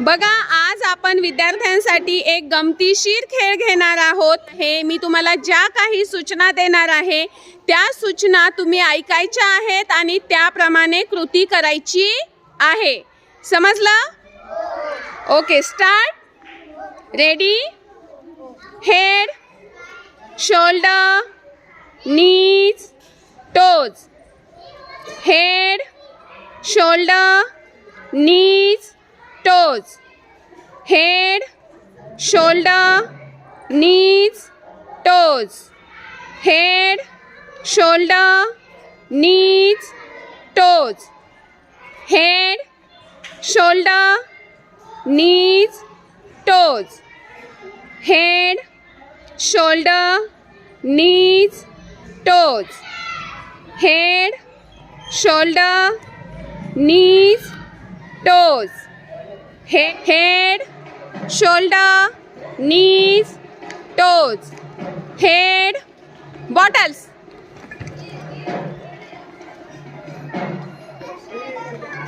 बघा आज आपण विद्यार्थ्यांसाठी एक गमतीशीर खेळ घेणार आहोत. हे मी तुम्हाला ज्या काही सूचना देणार आहे त्या सूचना तुम्ही ऐकायच्या आहेत आणि त्याप्रमाणे कृती करायची आहे. समजलं? Okay start ready head shoulder knees toes head shoulder knees toes. Head, shoulder, knees, toes. Head, shoulder, knees, toes. Head, shoulder, knees, toes. Head, shoulder, knees, toes. Head, shoulder, knees, toes. हे head shoulder knees toes head bottles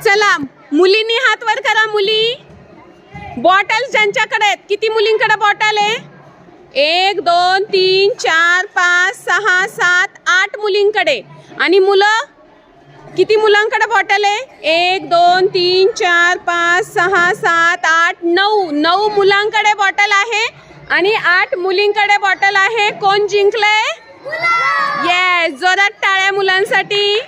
चला मुलींनी हात वर करा मुली. Bottles ज्यांच्याकडे आहेत किती मुलींकडे बॉटल आहे? एक दोन तीन चार पाच सहा सात आठ मुलींकडे. आणि मुलं? किती मुलांकडे बॉटल आहे? एक दोन तीन चार पाच सहा सात आठ नऊ. नऊ मुलांकडे बॉटल आहे आणि आठ मुलींकडे बॉटल आहे. कोण जिंकलंय? येस जोरात टाळ्या मुलांसाठी.